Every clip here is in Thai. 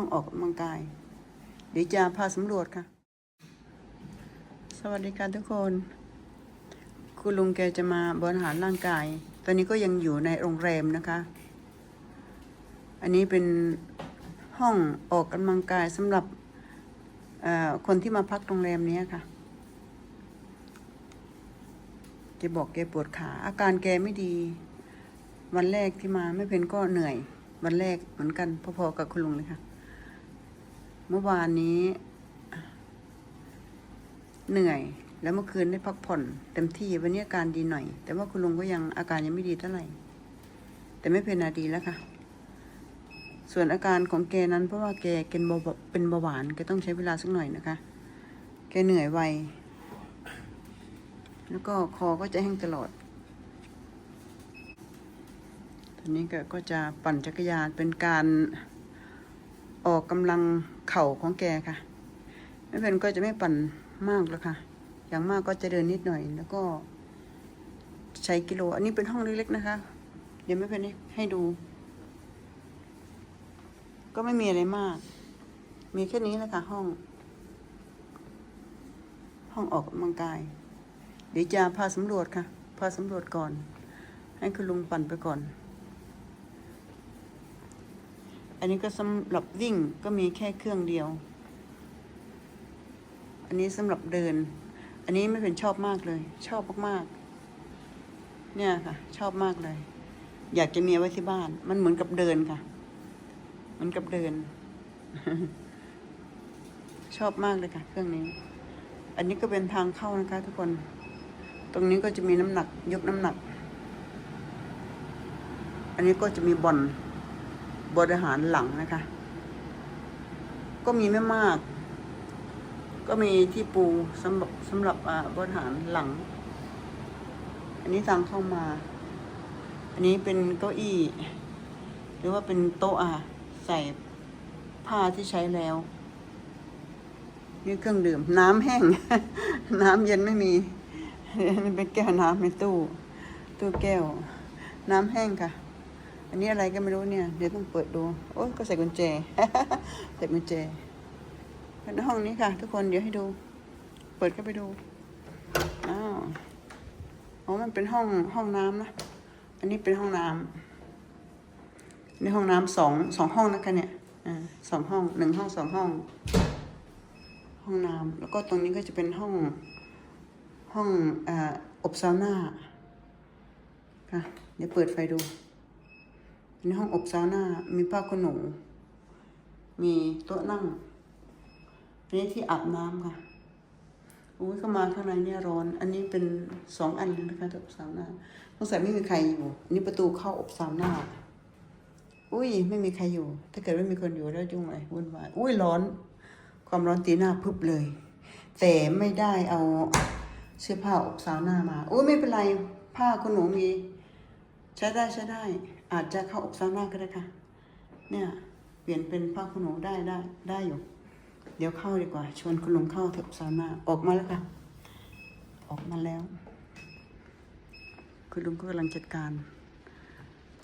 ห้องออกกำลังกาย เดี๋ยวจะพาสำรวจค่ะ สวัสดีค่ะทุกคน คุณลุงแกจะมาบริหารร่างกาย ตอนนี้ก็ยังอยู่ในโรงแรมนะคะ อันนี้เป็นห้องออกกำลังกายสำหรับคนที่มาพักโรงแรมนี้ค่ะแกบอกแกปวดขา อาการแกไม่ดี วันแรกที่มาไม่เป็นก็เหนื่อย วันแรกเหมือนกันพอๆกับคุณลุงเลยค่ะ เมื่อวานนี้ เหนื่อย แล้วเมื่อคืนได้พักผ่อน เต็มที่วันนี้อาการดีหน่อย แต่ว่าคุณลุงก็ยังอาการยังไม่ดีเท่าไหร่ แต่ไม่เป็นอาดีแล้วค่ะ ส่วนอาการของแกนั้นเพราะว่าแกเป็นเบาเป็นเบาหวานแกต้องใช้เวลาสักหน่อยนะคะ แกเหนื่อยไวแล้วก็คอก็จะแห้งตลอด ตอนนี้ก็ก็จะปั่นจักรยานเป็นการ ออกกำลังเข่าของแกค่ะไม่เป็นก็จะไม่ปั่นมากแล้วค่ะ อย่างมากก็จะเดินนิดหน่อย แล้วก็ ใช้กิโล อันนี้เป็นห้องเล็กๆนะคะ เดี๋ยวไม่เป็นให้ดู ก็ไม่มีอะไรมาก มีแค่นี้แหละค่ะห้อง ห้องออกกำลังกาย เดี๋ยวจะพาสำรวจค่ะ พาสำรวจก่อน ให้คุณลุงปั่นไปก่อน อันนี้ก็สำหรับวิ่งก็มีแค่เครื่องเดียว อันนี้สำหรับเดิน อันนี้ไม่เป็นชอบมากเลย ชอบมากๆ เนี่ยค่ะ ชอบมากเลย อยากจะมีไว้ที่บ้าน มันเหมือนกับเดินค่ะ เหมือนกับเดิน ชอบมากเลยค่ะ เครื่องนี้ อันนี้ก็เป็นทางเข้านะคะ ทุกคน ตรงนี้ก็จะมีน้ำหนักยกน้ำหนัก อันนี้ก็จะมีบ่อน บริหารหลังนะคะ ก็มีไม่มาก ก็มีที่ปูสำหรับสำหรับบริหารหลัง อันนี้ทางเข้ามา อันนี้เป็นเก้าอี้ หรือว่าเป็นโต๊ะอะใส่ผ้าที่ใช้แล้ว นี่เครื่องดื่ม น้ำแห้ง น้ำเย็นไม่มีนี่เป็นแก้วน้ำในตู้ ตู้แก้ว น้ำแห้งค่ะ อันนี้อะไรก็ไม่รู้เนี่ย เดี๋ยวต้องเปิดดู โอ้ก็ใส่กุญแจ ใส่กุญแจเป็นห้องนี้ค่ะ ทุกคนเดี๋ยวให้ดู เปิดเข้าไปดู อ้าว อ๋อ มันเป็นห้องห้องน้ำนะ อันนี้เป็นห้องน้ำนี่ห้องน้ำสองสองห้องนะคะเนี่ย อ่าสองห้องหนึ่งห้องสองห้อง ห้องน้ำแล้วก็ตรงนี้ก็จะเป็นห้องห้องอ่าอบซาวน่าค่ะ เดี๋ยวเปิดไฟดู ในห้องอบซาวน่ามีผ้าขนหนู มีโต๊ะนั่งอันนี้ที่อาบน้ำค่ะอุ้ยเข้ามาข้างในเนี่ยร้อน อันนี้เป็นสองอันนะคะอบซาวน่าสงสัยไม่มีใครอยู่ อันนี้ประตูเข้าอบซาวน่าอุ้ย ไม่มีใครอยู่ ถ้าเกิดไม่มีคนอยู่แล้วยุ่งเลยวุ่นวาย อุ้ยร้อน ความร้อนตีหน้าพึบเลย แต่ไม่ได้เอาเสื้อผ้าอบซาวน่ามาโอ้ยไม่เป็นไร ผ้าคุณหนูมี ใช้ได้ใช้ได้ อาจจะเข้าอบซาวน่าก็ได้ค่ะ เนี่ย เปลี่ยนเป็นผ้าคุณหนูได้ได้ได้อยู่ เดี๋ยวเข้าดีกว่า ชวนคุณลุงเข้าเถอะอบซาวน่าออกมาแล้วค่ะ ออกมาแล้ว คุณลุงก็กำลังจัดการ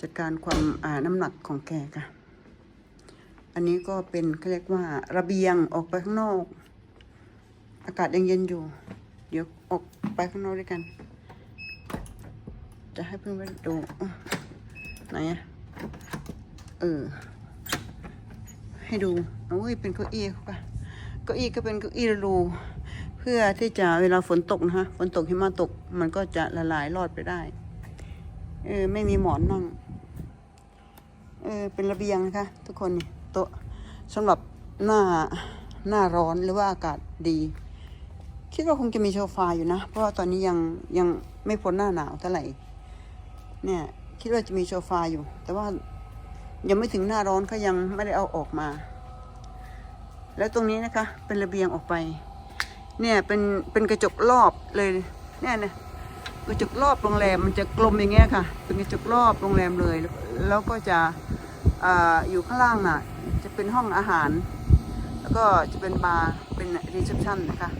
จัดการความอ่าน้ำหนักของแกค่ะ อันนี้ก็เป็นเขาเรียกว่าระเบียงออกไปข้างนอก อากาศยังเย็นอยู่ เดี๋ยวออกไปข้างนอกด้วยกัน จะให้เพื่อนไปดูไหนอะเออ ให้ดูโอ้ยเป็นเก้าอี้เขาค่ะเก้าอี้ก็เป็นเก้าอี้รูเพื่อที่จะเวลาฝนตกนะคะฝนตกหิมะตก มันก็จะละลายรอดไปได้ เออ ไม่มีหมอนนั่ง เออ เป็นระเบียงนะคะ ทุกคนนี่โต๊ะสำหรับหน้าหน้าร้อนหรือว่าอากาศดี คิดว่าคงจะมีโซฟาอยู่นะ เพราะว่าตอนนี้ยังยังไม่พ้นหน้าหนาวเท่าไหร่ เนี่ย คิดว่าจะมีโซฟาอยู่ แต่ว่ายังไม่ถึงหน้าร้อนเขายังไม่ได้เอาออกมา แล้วตรงนี้นะคะ เป็นระเบียงออกไป เนี่ยเป็นเป็นกระจกรอบเลยเนี่ยเนี่ยกระจกรอบโรงแรมมันจะกลมอย่างเงี้ยค่ะ เป็นกระจกรอบโรงแรมเลยแล้วแล้วก็จะออยู่ข้างล่างน่ะ จะเป็นห้องอาหาร แล้วก็จะเป็นบาร์เป็นรีเซพชันนะคะ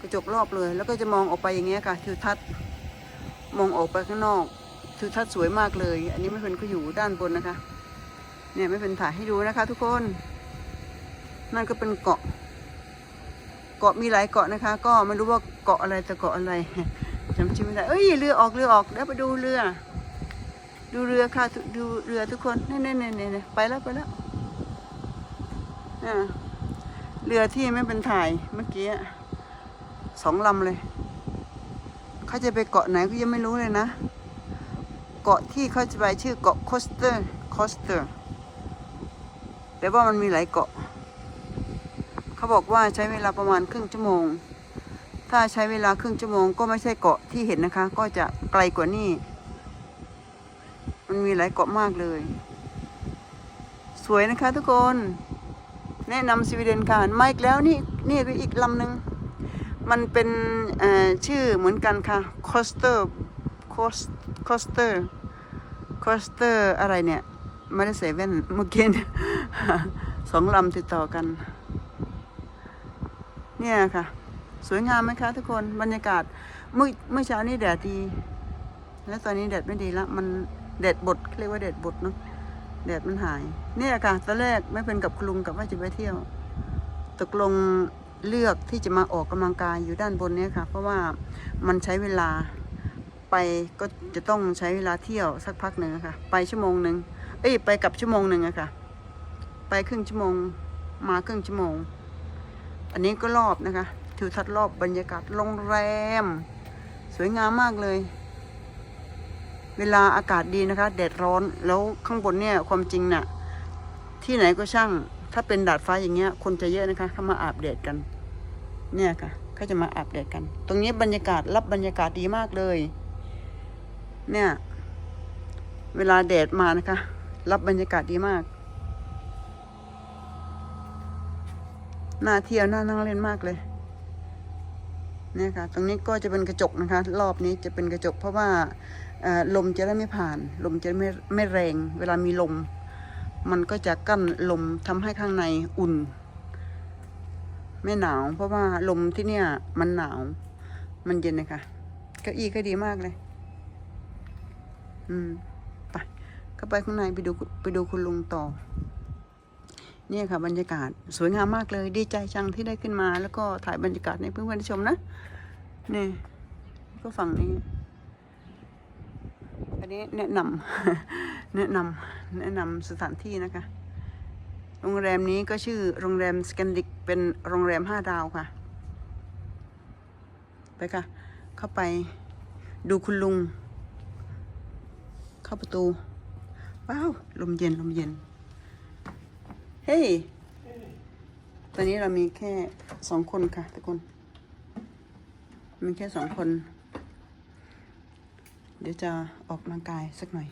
กระจกรอบเลย แล้วก็จะมองออกไปอย่างเงี้ยค่ะทิวทัศน์มองออกไปข้างนอก ทิวทัศน์สวยมากเลย อันนี้ไม่เป็นก็อยู่ด้านบนนะคะ เนี่ยไม่เป็นถ่ายให้ดูนะคะ ทุกคน นั่นก็เป็นเกาะ เกาะมีหลายเกาะนะคะ ก็ไม่รู้ว่าเกาะอะไรแต่เกาะอะไรจำชื่อไม่ได้เอ้ยเรือออกเรือออกเดี๋ยวไปดูเรือ ดูเรือค่ะทุดูเรือทุกคนนี่นี่นี่นี่ไปแล้วไปแล้วเรือที่ไม่เป็นถ่ายเมื่อกี้สองลำเลยเขาจะไปเกาะไหนก็ยังไม่รู้เลยนะ เกาะที่เขาจะไปชื่อเกาะโคสเตอร์โคสเตอร์แต่ว่ามันมีหลายเกาะ เขาบอกว่าใช้เวลาประมาณครึ่งชั่วโมง ถ้าใช้เวลาครึ่งชั่วโมง ก็ไม่ใช่เกาะที่เห็นนะคะ ก็จะไกลกว่านี้ มันมีหลายเกาะมากเลย สวยนะคะทุกคน แนะนำสวีเดนค่ะมาอีกแล้วนี่นี่ก็อีกลำหนึ่งมันเป็นชื่อเหมือนกันค่ะ coaster coast coaster coaster อ คอสเตอร์คอสเตอร์อะไรเนี่ย ไม่ได้ใส่แว่นเมื่อกี้สองลำติดต่อกัน เนี่ยค่ะ สวยงามไหมคะทุกคนบรรยากาศเมื่อเมื่อเช้านี้แดดดี แล้วตอนนี้แดดไม่ดีละมันแดดบดเรียกว่าแดดบดเนาะแดดมันหาย เนี่ยค่ะตอนแรกไม่เป็นกับคุณลุงกับว่าจะไปเที่ยว ตกลงเลือกที่จะมาออกกำลังกายอยู่ด้านบนเนี่ยค่ะ เพราะว่ามันใช้เวลา ไปก็จะต้องใช้เวลาเที่ยวสักพักหนึ่งะค่ะ ไปชั่วโมงหนึ่งเอ้ยไปกับชั่วโมงหนึ่งอะค่ะ ไปครึ่งชั่วโมง มาครึ่งชั่วโมง อันนี้ก็รอบนะคะทิวทัศน์รอบบรรยากาศโรงแรม สวยงามมากเลย เวลาอากาศดีนะคะ แดดร้อนแล้วข้างบนเนี่ยความจริงน่ะ ที่ไหนก็ช่าง ถ้าเป็นดาดฟ้าอย่างเงี้ย คนจะเยอะนะคะเขามาอาบแดดกัน เนี่ยค่ะเขาจะมาอาบแดดกัน ตรงนี้บรรยากาศรับบรรยากาศดีมากเลย เนี่ย เวลาแดดมานะคะ รับบรรยากาศดีมากน่าเที่ยวน่านั่งเล่นมากเลยเนี่ยค่ะ ตรงนี้ก็จะเป็นกระจกนะคะ รอบนี้จะเป็นกระจกเพราะว่าลมจะได้ไม่ผ่าน ลมจะไม่ไม่แรง เวลามีลม มันก็จะกั้นลมทำให้ข้างในอุ่น ไม่หนาว เพราะว่าลมที่เนี่ยมันหนาว มันเย็นนะคะเก้าอี้ก็ดีมากเลย อืมไปเข้าไปข้างในไปดูไปดูคุณลุงต่อ เนี่ยค่ะ บรรยากาศสวยงามมากเลย ดีใจจังที่ได้ขึ้นมา แล้วก็ถ่ายบรรยากาศให้เพื่อนๆชมนะนี่ก็ฝั่งนี้ อันนี้แนะนำแนะนำแนะนำสถานที่นะคะโรงแรมนี้ก็ชื่อโรงแรมสแกนดิกเป็นโรงแรมห้าดาวค่ะ ไปค่ะ เข้าไปดูคุณลุง เข้าประตู ว้าว ลมเย็น ลมเย็น เฮ้ย ตอนนี้เรามีแค่สองคนค่ะทุกคน มีแค่สองคน เดี๋ยวจะออกกำลังกายสักหน่อย